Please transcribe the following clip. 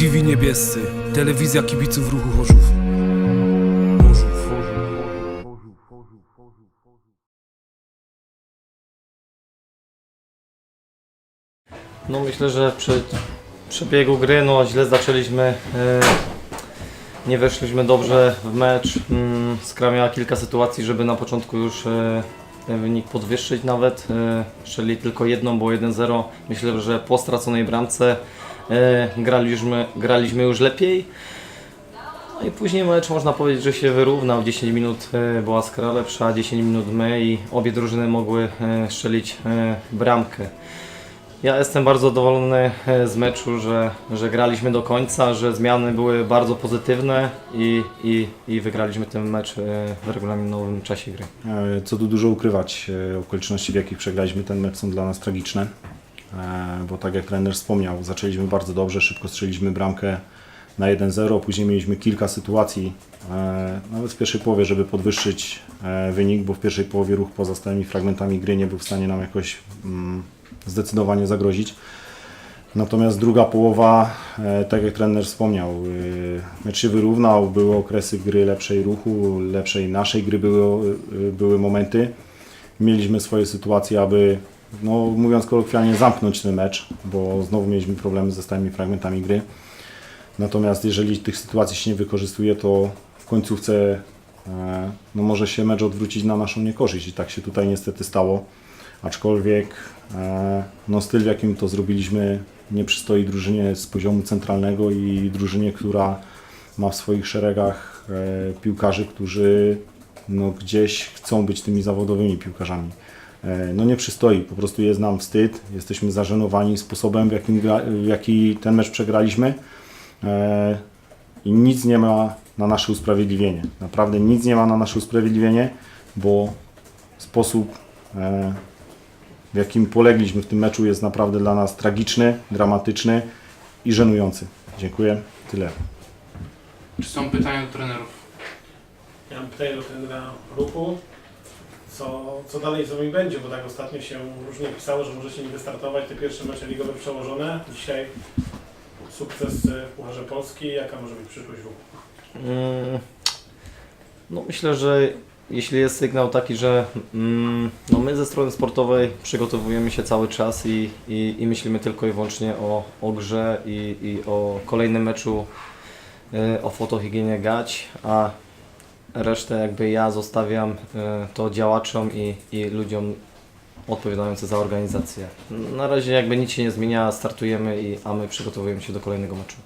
TV Niebiescy, telewizja kibiców ruchu Chorzów. No myślę, że przy przebiegu gry no źle zaczęliśmy. e, Nie weszliśmy dobrze w mecz. Mm, Skra miała kilka sytuacji, żeby na początku już e, ten wynik podwyższyć nawet. E, Strzeli tylko jedną, było 1-0. Myślę, że po straconej bramce graliśmy, graliśmy już lepiej. No i później mecz można powiedzieć, że się wyrównał. 10 minut e, była Skra lepsza, 10 minut my i obie drużyny mogły e, strzelić e, bramkę. Ja jestem bardzo zadowolony e, z meczu, że, że graliśmy do końca, że zmiany były bardzo pozytywne i, i, i wygraliśmy ten mecz e, w regulaminowym czasie gry. E, Co tu dużo ukrywać, e, okoliczności w jakich przegraliśmy ten mecz są dla nas tragiczne, E, bo tak jak trener wspomniał, zaczęliśmy bardzo dobrze, szybko strzeliliśmy bramkę na 1-0, później mieliśmy kilka sytuacji, e, nawet w pierwszej połowie, żeby podwyższyć e, wynik, bo w pierwszej połowie ruch poza stałymi fragmentami gry nie był w stanie nam jakoś mm, zdecydowanie zagrozić. Natomiast druga połowa, e, tak jak trener wspomniał, e, mecz się wyrównał, były okresy gry lepszej ruchu, lepszej naszej gry były, e, były momenty. Mieliśmy swoje sytuacje, aby, no, mówiąc kolokwialnie, zamknąć ten mecz, bo znowu mieliśmy problemy ze stałymi fragmentami gry. Natomiast jeżeli tych sytuacji się nie wykorzystuje, to w końcówce e, no, może się mecz odwrócić na naszą niekorzyść i tak się tutaj niestety stało. Aczkolwiek e, no, styl, w jakim to zrobiliśmy, nie przystoi drużynie z poziomu centralnego i drużynie, która ma w swoich szeregach e, piłkarzy, którzy no, gdzieś chcą być tymi zawodowymi piłkarzami. E, no nie przystoi, po prostu jest nam wstyd, jesteśmy zażenowani sposobem, w, jakim w jaki ten mecz przegraliśmy e, i nic nie ma na nasze usprawiedliwienie. Naprawdę nic nie ma na nasze usprawiedliwienie, bo sposób e, w jakim polegliśmy w tym meczu jest naprawdę dla nas tragiczny, dramatyczny i żenujący. Dziękuję. Tyle. Czy są pytania do trenerów? Ja mam pytanie do trenera ruchu. Co, co dalej z wami będzie? Bo tak ostatnio się różnie pisało, że możecie nie wystartować. Te pierwsze mecze ligowe przełożone. Dzisiaj sukces w Pucharze Polski. Jaka może być przyszłość ruchu? Mm, No myślę, że jeśli jest sygnał taki, że mm, no my ze strony sportowej przygotowujemy się cały czas i, i, i myślimy tylko i wyłącznie o, o grze i, i o kolejnym meczu, y, o fotohigienie gać, a resztę jakby ja zostawiam y, to działaczom i, i ludziom odpowiadającym za organizację. Na razie jakby nic się nie zmienia, startujemy, i, a my przygotowujemy się do kolejnego meczu.